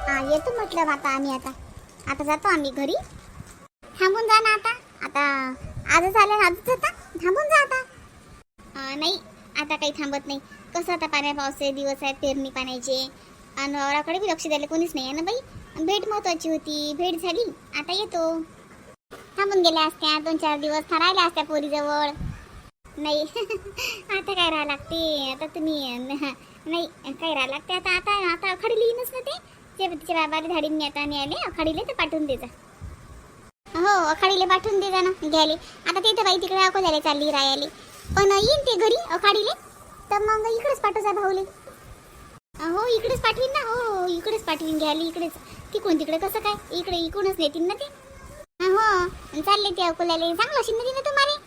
हा येतो म्हटलं आता आम्ही आता. आता जातो आम्ही घरी. थांबून जा ना आता. आता आजच आल्या आजच आता थांबून जा आता. नाही आता काही थांबत नाही. कसं आता पाण्या पावसाचे दिवस आहेत पेरणी पाण्याचे. आणि वावराकडे बी लक्ष द्यायला कोणीच नाही आहे ना बाई. भेट महत्वाची होती भेट झाली. आता येतो. थांबून गेल्या असत्या दोन चार दिवस था राहिल्या असत्या पोरीजवळ. नाही आता काय राहा लागते? आता तुम्ही नाही काय राहा लागते. आता आता आता खडली येईनच ना ते. ते तिच्या बाबाला धाडीने आता आले अखाडीले तर पाठवून देजा हो अखाडीले पाठवून देजा ना घ्यायले. आता तिथे बाई तिकडे अकोल्याला चालली रायाले. पण येईन ते घरी अखाडीले तर मग इकडेच पाठवजा भाऊले. हो इकडेच पाठवीन ना. हो हो, हो इकडेच पाठवीन घ्यायला इकडेच. तिकडून तिकडे कसं काय? इकडे इकडूनच नेतील ना ते. हो चालले ते अकोल्याले. चांगलं शिंदे तिने तुम्हाला?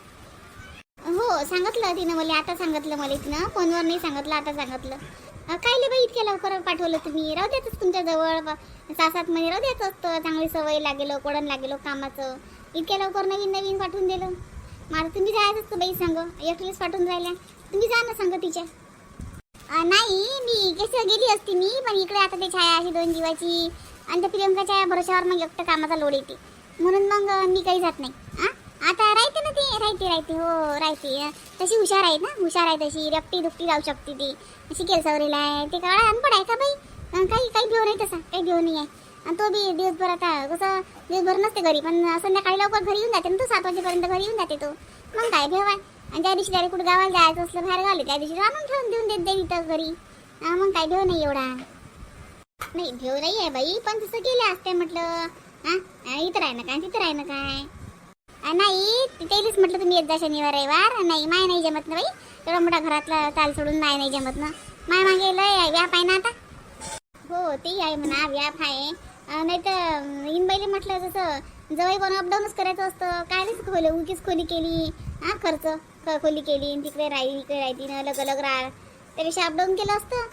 हो सांगितलं तिनं मला आता सांगितलं मला तिनं. फोनवर नाही सांगितलं आता सांगितलं. काय बाई इतक्या लवकर पाठवलं तुम्ही? राहू देतच तुमच्या जवळ. सहा सात महिने राहू द्याच असतं चांगली सवय लागेल कोडण लागेलो हो, कामाचं. इतक्या लवकर नवीन नवीन पाठवून दिलं. मला तुम्ही जायचं असतं बाई सांग. एकटीच पाठवून राहिल्या. तुम्ही जा ना सांग तिच्या. नाही मी कसं गेली असती मी पण इकडे आता ते छाया अशी दोन जीवाची. आणि त्या प्रियंकाच्या भरोशावर मग एकटं कामाचा लोड येते. म्हणून मग मी काही जात नाही. आता राहते ना ते? राहते राहते. हो राहते. तशी हुशार आहे ना? हुशार आहे तशी. रपटी दुपटी जाऊ शकते ती. अशी सवरीला आहे. ते काळा अनपड आहे का बाई? काही काही भिव नाही तसा. काही भिव नाही आहे. आणि तो बी दिवसभर आता कसं दिवसभर नसते घरी. पण संध्याकाळी लवकर घरी येऊन जाते ना तो. सात वाजेपर्यंत घरी येऊन जाते तो. मग काय भेव आहे आणि ज्या दिवशी त्याला कुठं गावाला जायचं असलं बाहेर गावले त्या दिवशी आणून ठेवून देऊन देत दे इथं घरी. मग काय भेव नाही एवढा. नाही भेव नाही आहे बाई. पण तसं गेले असते म्हटलं. हा इथं राही ना काय? तिथं राही ना काय? नाही तेलीच म्हटलं तुम्ही येत जा शनिवार रविवार. नाही माय नाही जमत ना बाई. एवढा मोठा घरातला ताल सोडून माय नाही जमत ना. माय मागे लय व्याप आहे ना आता. हो ते आहे म्हणा व्याप आहे. नाही तर इनबाईले म्हटलं जसं जवळ कोण अपडाऊनच करायचं असतं कायच खोली उगीच खोली केली. हा खर्च ख- खोली केली तिकडे राहील इकडे राहतील अलग अलग राहा त्यापेक्षा अपडाऊन केलं असतं.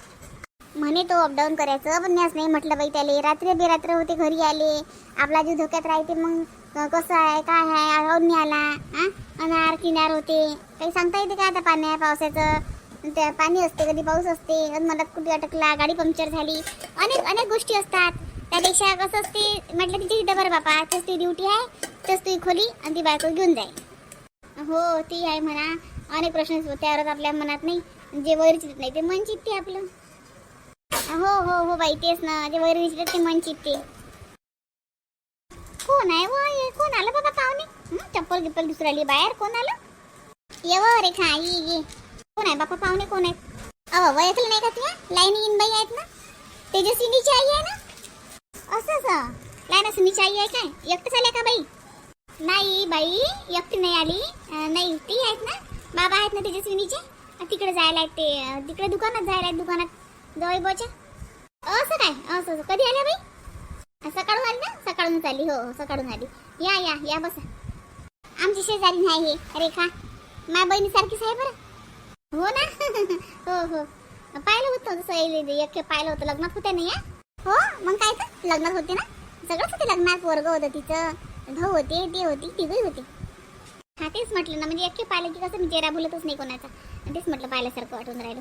म्हणे तो अपडाऊन करायचं पण न्यास नाही म्हटलं बाई त्याले. रात्री बेरात्र होते घरी आले. आपला जीव धोक्यात राहते मग कसं आहे काय आहे? अवनी आला हा? अनार किनार होते. काही सांगता येते का आता पाण्या पावसाचं? त्या पाणी असते कधी पाऊस असते आणि मला कुठे अटकला गाडी पंक्चर झाली. अनेक अनेक गोष्टी असतात. त्यापेक्षा कसं असते म्हटलं तिची डबर बापा तस ती ड्युटी आहे तस ती खोली आणि ती बायको घेऊन जाईल. हो ती आहे म्हणा. अनेक प्रश्न त्यावरच आपल्या मनात नाही जे वैर चित नाही ते मन चित्ते आपलं. हो हो हो बाई तेच ना. जे वैर विचारत ते मन चित्ते. कोण आहे व? कोण आलं बाबा पाहुणे? चप्पल गिप्पल दुसऱ्याली बाहेर? कोण आलं? ये व रेखा ये ये. कोण आहे बापा? पाहुणे कोण आहेत? अव वयकलं नाही का तुला लाईन इन बाई आहेत ना? तेजस्विनीची आई आहे ना? असं असं. लाईन सुनीची आई आहे काय? एकटंच आल्या का बाई? नाही बाई एकटी नाही आली. नाही ती आहेत ना? बाबा आहेत ना तेजस्विनीचे? तिकडे जायला आहेत ते. तिकडे दुकानात जायला आहेत दुकानात. जवळ असं काय? असं असं. कधी आल्या बाई? सकाळून आली ना? सकाळूनच आली. हो हो सकाळून आली. या या या बसा. आमची शेजारी नाही हे रेखा. माझ्या बहिणीसारखीच आहे बरं. हो ना? हो हो. पाहिलं होतं तसं एक पाहिलं होतं. लग्नात होते ना या? हो मग काय तर? लग्नात होते ना? सगळंच होते लग्नात. वर्ग होतं तिचं भाऊ होते ते होती तिघही होती. हा तेच म्हटलं ना म्हणजे एकटे पाहिलं की कसं मी चेहरा बोलतच नाही कोणाचा. तेच म्हटलं पाहिल्यासारखं वाटून राहिलं.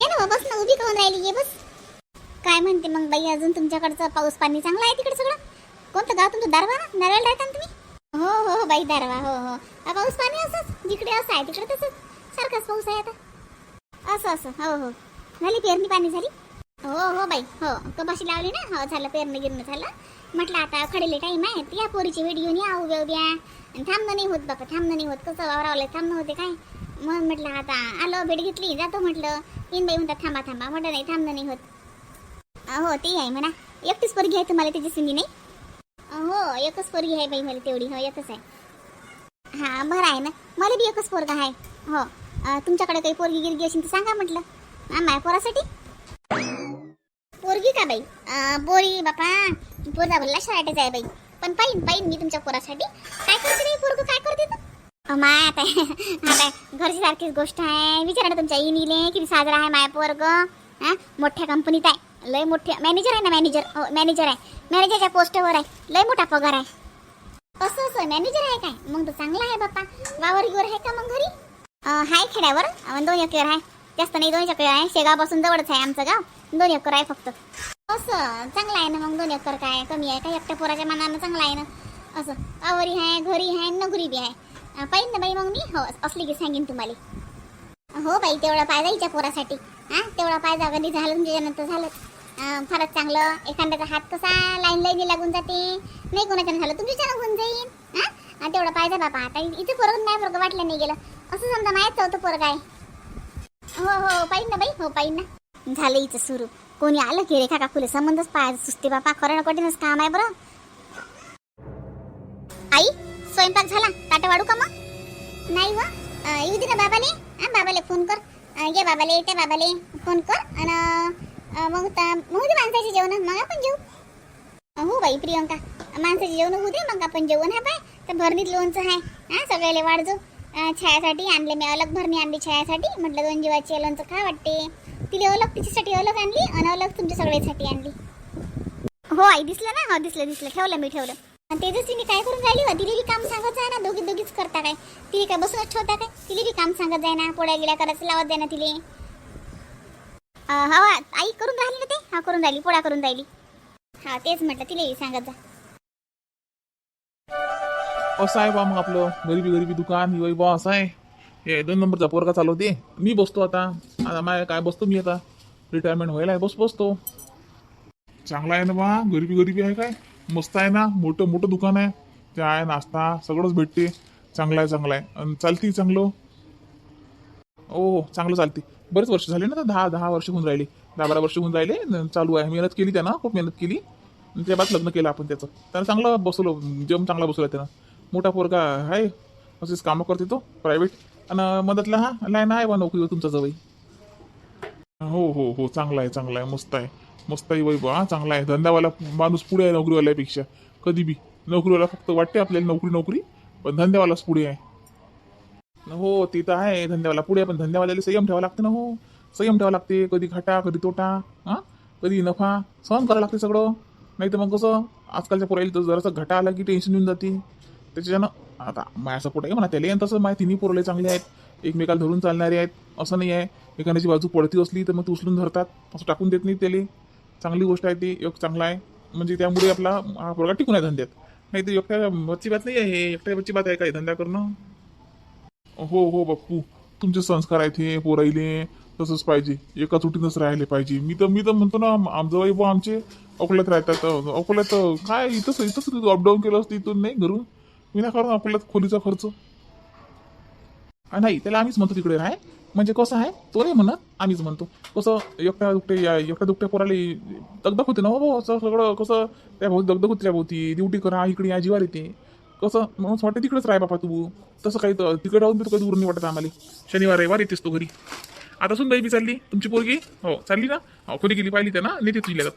ये ना बस ना उभी करून राहिली ये बस. काय म्हणते मग बाई अजून तुमच्याकडचं पाऊस पाणी चांगलं आहे तिकडे सगळं? कोणतं गाव तुमचं दारवा ना? नारळ राहता ना तुम्ही? हो हो हो बाई दारवा हो हो. पाऊस पाणी असंच जिकडे असं आहे तिकडे तसंच. सारखाच पाऊस आहे आता. असं असं हो हो. झाली पेरणी पाणी झाली? हो हो बाई हो. कपाशी लावली ना? हो झालं पेरणी गिरणं झालं. म्हटलं आता खडेले टाईम आहे. या पोरीची व्हिडिओ या उभ्या उभ्या. आणि थांबणं नाही होत बाबा थांबणं नाही होत. कसं वावरावलं थांबणं होते काय? मग म्हटलं आता आलो भेट घेतली जातो म्हटलं. तीन बाई म्हणतात थांबा थांबा. म्हटलं नाही थांबणं नाही होत. हो ते आहे म्हणा. एकटीच पोरगी आहे तुम्हाला त्याची सुनी नाही? हो एकच पोरगी आहे बाई मला तेवढी. हो एकच आहे. हा बरं आहे ना. मला बी एकच पोरगा आहे. हो. तुमच्याकडे काही पोरगी गिरगी असेल तर सांगा म्हटलं. माया पोरासाठी? पोरगी का बाई? बोरी बापा. पोरगा भरला शाळेतच आहे बाई. पण पाहिन पाहिन मी तुमच्या पोरासाठी. काय करते नाही पोरग? काय करते तू? माय आता आता घरची सारखीच गोष्ट आहे. विचारा तुमच्या इनीले किती साजरा आहे माय पोरग. हा मोठ्या कंपनीत आहे. लय मोठ्या मॅनेजर आहे ना मॅनेजर हो मॅनेजर आहे. मॅनेजरच्या पोस्टवर आहे. लय मोठा पगार आहे. असं असं. मॅनेजर आहे काय? मग तर चांगला आहे बाप्पा. वावर गिवर आहे का मग घरी? हाय खेड्यावर. दोन एकर आहे. जास्त नाही दोन एकर आहे. शेगावपासून जवळच आहे आमचं गाव. दोन एकर आहे फक्त. असं. चांगलं आहे ना मग दोन एकर काय? कमी आहे काय एकट्या पोराच्या मनानं चांगलं आहे ना? असं. आवरी आहे घरी आहे नोकरी बी आहे. पाहिजे ना बाई मग मी? हो असली की सांगेन तुम्हाला. हो बाई तेवढं पाहिजे हिच्या पोरासाठी. हां? तेवढा पाहिजे कधी झालं नंतर झालं. फारच चांगलं. एखाद्याचा हात कसा लाईन लाईन लागून जाते. नाही कोणाच्या झालं तुमच्याच्यानं होऊन जाईल. हा? तेवढं पाहिजे बापा. आता इथे पोरग नाही पोरग वाटलं नाही गेलं. असं समजा माहीत होतं पोरग आहे हो हो पाहिजे ना बाई. हो पाहिजे ना. झालं हिचं सुरू. कोणी आलं की रेखा काकूले संबंधच पाहायचं सुस्ते बापा. करणं कठीणच काम आहे बरं. आई स्वयंपाक झाला. ताटं वाढू का मग? नाही हो. व येऊ दे ना बाबाले. हा बाबाले फोन कर. ये बाबाले त्या बाबाले. फोन कर. आणि मग ता- दे माणसाचे जेवण मग आपण जेऊ. हो बाई प्रियंका. माणसाचे जेवण होऊ दे मग आपण जेवण हा पाय. तर भरणीत लोणचं आहे. हा सगळ्याले वाढजो छायासाठी आणले मी अलग भरणी आणली छायासाठी. म्हटलं दोन जीवाची लोणचं खा वाटते. तिला अलग तिच्यासाठी अलग आणली आणि अलग तुमच्या सगळ्यासाठी आणली. हो आई दिसलं ना? हो दिसलं दिसलं. ठेवलं मी ठेवलं. आणि तेजस्वीने काय करून राहिली हो? तिला बी काम सांगत जाय ना दोघी दोघीच करता काय? तिला काय बसूनच ठेवता काय? तिला बी काम सांगत जाय ना पोळ्या गिळ्या करायचं लावत जाय ना तिले. हा आई करून राहिली ना ते? हा करून राहिली पोळ्या करून राहिली. हा तेच म्हटलं तिला सांगत जा. असं आहे बा मग आपलं गरिबी गरिबी दुकान ही बा असं आहे. हे दोन नंबरचा पोरगा चालवते मी बसतो आता. आता माय काय बसतो मी आता. रिटायरमेंट व्हायला आहे, बस बसतो. चांगला आहे ना बा गरिबी गरिबी आहे काय? मस्त आहे ना मोठं मोठं दुकान आहे. चाय नाश्ता सगळंच भेटते. चांगला आहे चांगला आहे. आणि चालती चांगलं. हो हो चांगलं चालते बरेच वर्ष झाले ना तर दहा दहा वर्ष होऊन राहिले. दहा बारा वर्ष होऊन राहिले न चालू आहे. मेहनत केली त्यानं खूप मेहनत केली. आणि त्या बाद लग्न केलं आपण त्याचं. त्यानं चांगलं बसवलं जेवण चांगला बसवला त्यानं. मोठा पोरगा आहे असेच कामं करते तो प्रायव्हेट आणि मदतला हा लाईन आहे बा नोकरीवर तुमचा जवळ. हो हो हो चांगला आहे चांगला आहे मस्त आहे. मस्त आहे वैभव हा चांगला आहे. धंदावाला माणूस पुढे आहे नोकरीवाल्यापेक्षा. कधी बी. नोकरीवाला फक्त वाटते आपल्याला नोकरी नोकरी पण धंद्यावालाच पुढे आहे. हो ते तर आहे धंद्यावाला. पुढे पण धंद्यावाल्याला संयम ठेवा लागते ना हो. संयम ठेवा लागते कधी घाटा कधी तोटा हा? कधी नफा सहन करावं लागते सगळं. नाही तर मग कसं आजकालच्या पोराला तर जरासं घाटा आला की टेन्शन येऊन जाते. त्याच्यानं आता माझ्या सपोर्ट आहे म्हणा त्याला आणि तसं. माझ्या तिन्ही पोरले चांगले आहेत. एकमेकाला धरून चालणारे आहेत. असं नाही आहे. एखाद्याची बाजू पडती असली तर मग ते उचलून धरतात. असं टाकून देत नाही त्याला. चांगली गोष्ट आहे ती एक चांगला आहे. म्हणजे त्यामुळे आपला हा पोरगा टिकून आहे धंद्यात. नाही तर एकट्या बच्ची बात नाही आहे. हे एकट्या बच्ची बात आहे काय धंदा करणं? हो हो बाप्पू तुमचे संस्कार आहेत हे पोराईले. तसंच पाहिजे. एका चुटीनंच राहिले पाहिजे. मी तर मी तर म्हणतो ना आमजवाई बुवा आमचे अकोल्यात राहतात. अकोल्यात काय इथंच इथंच अपडाऊन केलं असतं इथून नाही घरून? विनाकारण अकोल्यात खोलीचा खर्च. नाही त्याला आम्हीच म्हणतो तिकडे राहाय म्हणजे कसं आहे? तो नाही म्हणत आम्हीच म्हणतो. कसं एकट्या दुकटे या एकट्या दुकट्या पोराले दगदग होते ना हो, हो भाऊ सगळं कसं त्या भाऊ दगदग होती त्या भोवती. ड्युटी करा इकडे या जीवार येते. कसं? म्हणून वाटतं तिकडेच राह बापा तू. तसं काही तर तिकडे राहून बी कधी दूर नाही वाटत आम्हाला. शनिवार रविवार येतेस तो घरी. आता सुन बी चालली. तुमची पोरगी? हो चालली ना? हो कोणी गेली पाहिली त्या ना नेते तुझ्या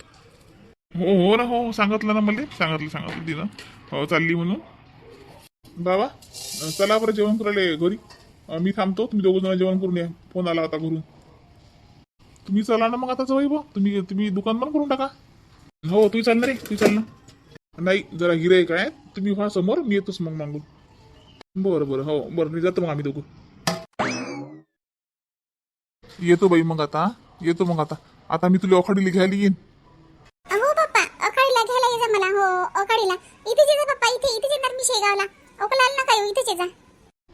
हो हो ना हो, हो सांगितलं ना मला. सांगितलं सांगितलं तिनं. हो चालली म्हणून. बाबा चला बरं जेवण करायला घरी. मी थांबतो. तुम्ही दोघं जण जेवण करून या. फोन आला होता घरून. तुम्ही चला ना मग आता जवळ तुम्ही तुम्ही दुकान पण करून टाका. हो तुम्ही चालणार रे. तुम्ही चालणार नाही जरा गिराईक काय तुम्ही व्हा समोर मी येतोच मग मागून. बरं बरं. हो बरं मी जातो मग आम्ही दोघं. येतो बाई मग आता. येतो मग आता. आता मी तुला अखाडीला घ्यायला येईन. हो पप्पा अकाडीला घ्यायला ये जा मला. हो अकाडीला इथेच ये जा पप्पा इथे इथेच येणार मी शेगावला. अकोल्याला नका येऊ इथेच ये जा.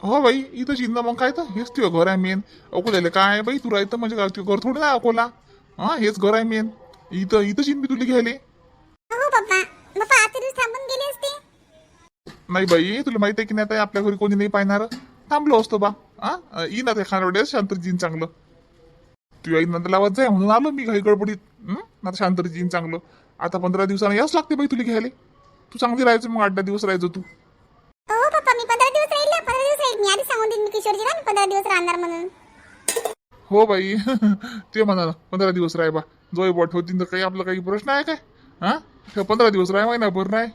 हो बाई इथं चिंता मग काय तर. हेच तुझं घर आहे मेन अकोल्याला काय आहे बाई तू राहतं म्हणजे काय तुझं घर थोडं नाही अकोला. हा हेच घर आहे मेन इथं इथं चिंत मी तुला घ्यायले हो पप्पा पप्पा आता दिवस थांबून गेले असते नाही बाई तुला माहिती आहे की नाही आता आपल्या घरी कोणी नाही पाहणार? थांबलो असतो बा. हा येईन आता एखाद्या वेळेस शांतजीन चांगलं. तू आई नंतर लावत जाय म्हणून आलो मी घाई गडबडीत. हं? आता शांतजीन चांगलं. आता पंधरा दिवसानं याच लागते बाई तुला घ्यायला. तू चांगली राहायचं मग आठ दहा दिवस राहायचं तू. हो पप्पा मी पंधरा दिवस राहील ना पंधरा दिवस राहील. मी आधी सांगून देईन मी किशोरजीला मी पंधरा दिवस राहणार म्हणून. हो बाई. ते म्हणा ना पंधरा दिवस राह बा. जोय बॉ ठेवतील तर काही आपला काही प्रश्न आहे काय? हा पंधरा दिवस राह महिनाभर नाही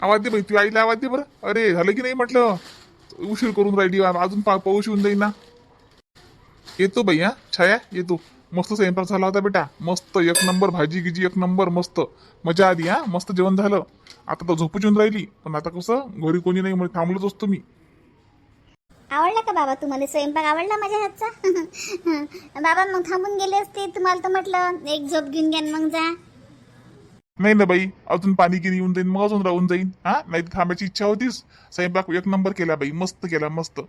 आवाज दे बाई तू आईला आवाज दे बरं. अरे झालं की नाही म्हटलं? उशीर करून राहिली अजून पा पाऊस येऊन जाईल ना. येतो बाई हा. छाया येतो. मस्त स्वयंपाक झाला होता बेटा. मस्त एक नंबर भाजी गिजी एक नंबर मस्त. मजा आली हा. मस्त जेवण झालं. आता तर झोपूच येऊन राहिली. पण आता कसं घरी कोणी नाही म्हणजे थांबलोच असतो मी. आवडला का बाबा तुम्हाला स्वयंपाक? आवडला माझ्या हातचा? बाबा मग थांबून गेले असते. तुम्हाला तर म्हटलं एक झोप घेऊन घ्या मग जा. नाही ना बाई अजून पाणी गिनी येऊन जाईन मग अजून राहून जाईन. हा? नाही थांबायची इच्छा होतीस? स्वयंपाक एक नंबर केला बाई मस्त केला मस्त.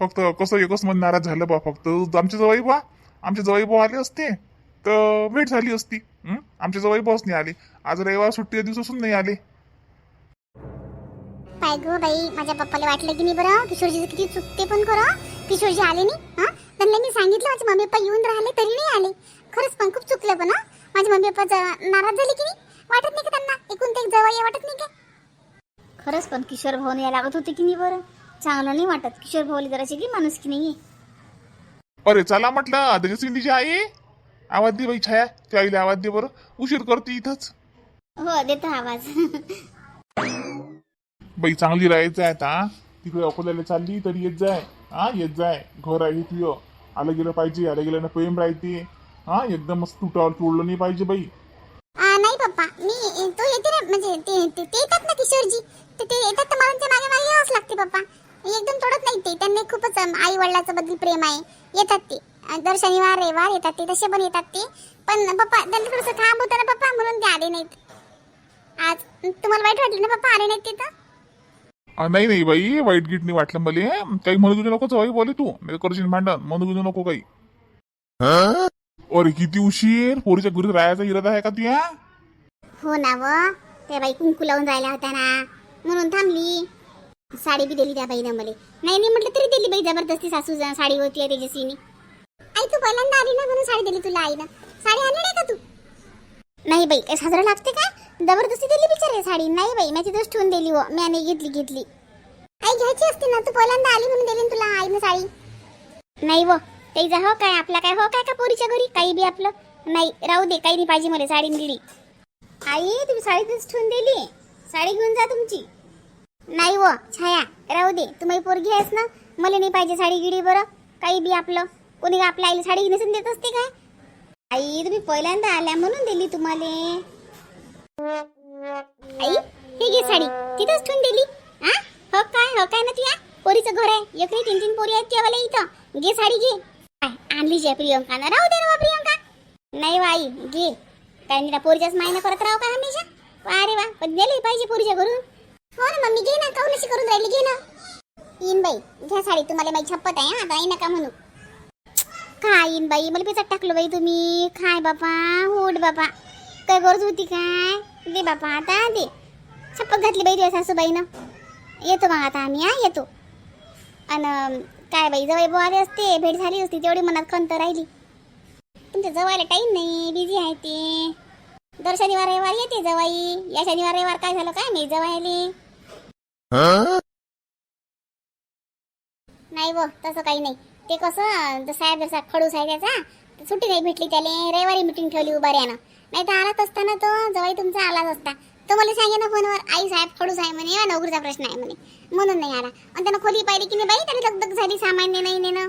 फक्त कसं एकच मन नाराज झालं बा फक्त. आमचे जवाई बा आमचे जवाई भाऊ आले असते तर भेट झाली असती. आमचे जवाई बॉस नाही आले. आज रविवार सुट्टी दिवस असून नाही आले. पाय गो बाई माझ्या पप्पाला वाटलं की नाही बरं? किशोरजी किती चुकते पण करा किशोरजी आले नाही हा? त्यांना मी सांगितलं माझे मम्मी पप्पा येऊन राहिले तरी नाही आले. खरंच पण खूप चुकलं पण माझे मम्मी पप्पा नाराज झाले की नाही? वाटत नाही का त्यांना? एकूण ते एक जवळ वाटत नाही का? खरंच पण किशोर भाऊ या लागत होते की नाही बरं? चांगलं नाही वाटत. किशोर भाऊली जराशी की माणूस की नाही अरे चला म्हटलं त्याच्या सिंधीची आई. आवाज दे बाई छाया. त्या आईला आवाज दे बरं. उशीर करते इथंच. हो देतो आवाज. बाई चांगली राहायचं आहे आता. तिकडे अकोल्याला चालली तरी येत जाय. हा येत जाय. घर आहे तुझं आलं गेलं पाहिजे. आलं गेलं ना प्रेम राहते. हा एकदमच तुटावर तुडलं नाही पाहिजे बाई आ, नाही पप्पा मी तो येते ना म्हणजे ते ते ते येतात ना किशोरजी. ते ते येतात तर मला मागे मागे यावंच लागते पप्पा. एकदम तोडत नाही ते. त्यांनी खूपच आई वडिलाचं बद्दल प्रेम आहे. येतात ते. दर शनिवार रविवार येतात ते. तसे पण येतात ते. पण पप्पा त्यांना थोडंसं काम होतं ना पप्पा. म्हणून ते आले नाहीत. आज तुम्हाला वाईट वाटलं ना पप्पा? आले नाहीत तिथं? अं, नाही नाही बाई. वाईट गीट नाही वाटलं मला. काही म्हणू तुझ्या नको जवाई बोले तू. नाही तर करशील भांडण. म्हणू तुझं नको काही. अरे किती उशीर. पोरीच्या घरी राहायचा इरादा आहे का तुया? हो ना व. त्या बाई कुंकू लावून जायला होता ना. म्हणून थांबली. साडी बी दिली त्या बाईनं मला. नाही नाही म्हटलं तरी दिली बाई जबरदस्ती सासू जा- साडी होती आहे तेजस्वीनी आई तू पहिल्यांदा आली ना म्हणून साडी दिली तुला आईनं. साडी आणली नाही का तू? नाही बाई काय साजरा लागते का? जबरदस्ती दिली बिचारे साडी. नाही बाई मी तिथंच ठेवून दिली हो. मी नाही घेतली घेतली. आई घ्यायची असते ना. तू पहिल्यांदा आली म्हणून दिली ना तुला आईनं साडी. नाही हो. व त्याचा हो काय? आपला काय हो काय का पोरीच्या घरी? काही बी आपलं? नाही राहू दे. काही नाही पाहिजे मला साडी दिली. आई तुम्ही साडी तिथेच ठेवून दिली. साडी घेऊन जा तुमची. नाही व छाया राहू दे. तुम्ही पोरगी आहेस ना मला नाही पाहिजे साडी गिडी बरं. काही बी आपलं. कोणी आपल्या आईला साडी नेसून देत असते काय? आई तुम्ही पहिल्यांदा आल्या म्हणून दिली तुम्हाला. आई हे घे साडी. तिथंच ठेवून दिली. हा हो काय? हो काय ना तुया? पोरीचं घर आहे. एकही तीन तीन पोरी आहेत तेव्हा इथं. घे साडी घे. काय, आणली जे प्रियंका ना राहू दे ना प्रियंका. नाही वा आई घे. काय निरा पोरीच्याच मायनं करत राहू का हमेशा? वा रे वा पण गेली पाहिजे पोरीच्या घरून. हो ना मम्मी घे ना काऊन अशी करून राहिली घे ना. येईन बाई घ्या साडी तुम्हाला बाई छप्पत आहे आता आई नका म्हणू. काय इन बाई मला पिसात टाकलो बाई तुम्ही. खाय बापा होड बापा. काय गरज होती काय? दे बापा आता दे. छप्पत घातली बाई तुझ्या सासूबाईनं. येतो मग आता आम्ही हा येतो. आणि काय बाई जवळ बोवाले असते भेट झाली असती तेवढी मनात खंत राहिली. तुमच्या जवायला टाईम नाही बिझी आहे ते. दर शनिवार रविवार येते जवाई. या शनिवार रविवार काय झालं काय मी जवायले? नाही व तसं काही नाही. ते कसं साहेब जसा खडूस आहे त्याचा तर सुट्टी नाही भेटली त्याला रविवारी मिटिंग ठेवली उभाऱ्यानं. नाही तर आलाच असता ना तो जवाई तुमचा आलाच असता. तो मला सांगे ना फोनवर आई साहेब खडूस आहे म्हणे या नोकरीचा प्रश्न आहे म्हणे. म्हणून नाही आला. आणि त्यानं खोली पाहिली की नाही बाई त्याने लगदग झाली सामान्य नाही नेणं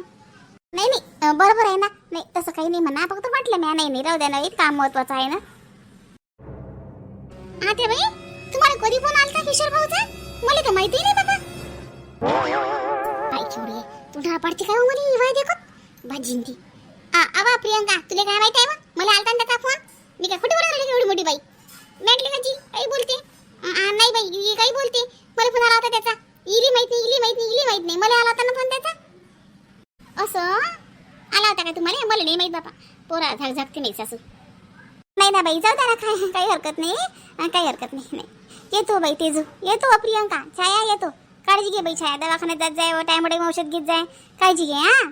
नाही नाही बरोबर आहे ना. नाही तसं काही नाही म्हणा. फक्त म्हटलं म्या नाही नाही राहू द्या नाही काम महत्वाचं आहे ना. आते बाई तुम्हाला कधी फोन आलता किशोर भाऊचा? मला तर माहिती नाही बाबा. काय हो छोडी तू ढा काय मला इवाय देखत भाजीन आ आवा प्रियंका तुला काय माहिती आहे मला आलता ना त्याचा फोन मी काय कुठे बोलायला एवढी मोठी बाई? म्हटली का जी? काही बोलते. नाही बाई ही काही बोलते. मला फोन आला होता त्याचा. इली माहीत नाही इली माहीत नाही इली माहीत नाही. मला आला होता ना फोन त्याचा. असं? केला होता का? तुम्हाला मला नाही माहीत बापा. पोरा झाक झाकते नाही सासू. नाही ना बाई जाऊ द्या ना काय काही हरकत नाही. काही हरकत नाही नाही. येतो बाई तेजू. येतो प्रियंका. छाया येतो. काळजी घे बाई छाया. दवाखान्यात जात जाय टाइम औषध घेत जाय. काळजी घे हा.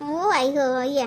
हो आई हो या.